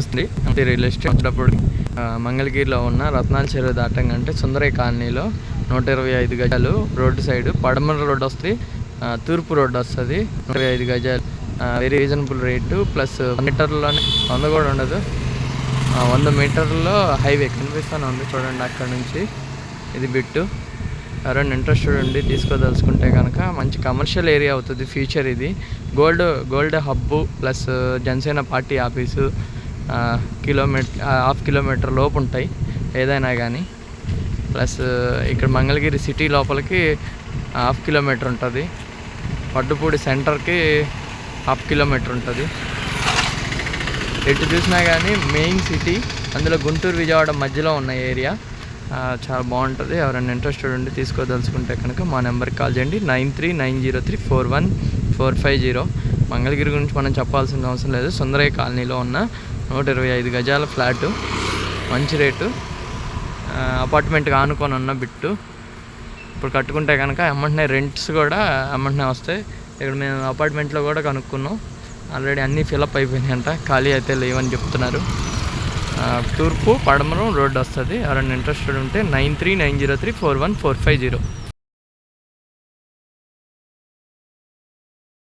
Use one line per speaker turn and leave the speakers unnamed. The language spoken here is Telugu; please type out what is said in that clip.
వస్తుంది అంటే రియల్ ఎస్టేట్ వచ్చేటప్పుడు మంగళగిరిలో ఉన్న రత్నాల చెరువు దాటంగంటే సుందరయ్య కాలనీలో నూట ఇరవై ఐదు గజాలు రోడ్డు సైడ్ పడమర రోడ్డు వస్తుంది తూర్పు రోడ్డు వస్తుంది నూట ఇరవై ఐదు గజాలు వెరీ రీజనబుల్ రేటు ప్లస్ మీటర్లోనే వంద కూడా ఉండదు. వంద మీటర్లో హైవే కనిపిస్తూనే ఉంది చూడండి అక్కడ నుంచి ఇది బిట్టు. ఎవరైనా ఇంట్రెస్ట్ ఉండి తీసుకోదలుచుకుంటే కనుక మంచి కమర్షియల్ ఏరియా అవుతుంది ఫ్యూచర్ ఇది. Gold gold hub plus Janasena party office kilometer half kilometer లోపు ఉంటాయి ఏదైనా కానీ ప్లస్ ఇక్కడ మంగళగిరి సిటీ లోపలికి హాఫ్ కిలోమీటర్ ఉంటుంది. పడ్డుపూడి సెంటర్కి హాఫ్ కిలోమీటర్ ఉంటుంది. ఎటు చూసినా కానీ మెయిన్ సిటీ అందులో గుంటూరు విజయవాడ మధ్యలో ఉన్న ఏరియా. చాలా బాగుంటుంది. ఎవరైనా ఇంట్రెస్టెడ్ ఉండి తీసుకోదలుచుకుంటే కనుక మా నెంబర్కి కాల్ చేయండి. Nine three nine zero three four one four five zero. Mangalagiri గురించి మనం చెప్పాల్సిన అవసరం లేదు. సుందరయ్య కాలనీలో ఉన్న నూట ఇరవై ఐదు గజాల ఫ్లాటు. మంచి రేటు. అపార్ట్మెంట్ అపార్ట్మెంట్కి ఆనుకొని ఉన్న బిట్టు. ఇప్పుడు కట్టుకుంటే కనుక ఎమ్మంటనే రెంట్స్ కూడా ఎమ్మంటనే వస్తాయి. ఇక్కడ మేము అపార్ట్మెంట్లో కూడా కనుక్కున్నాం. ఆల్రెడీ అన్నీ ఫిలప్ అయిపోయినాయంట. ఖాళీ అయితే లేవని చెప్తున్నారు. తూర్పు పడమరం రోడ్డు వస్తుంది. ఎవరైనా ఇంట్రెస్టెడ్ ఉంటే nine three nine zero three four one four five zero.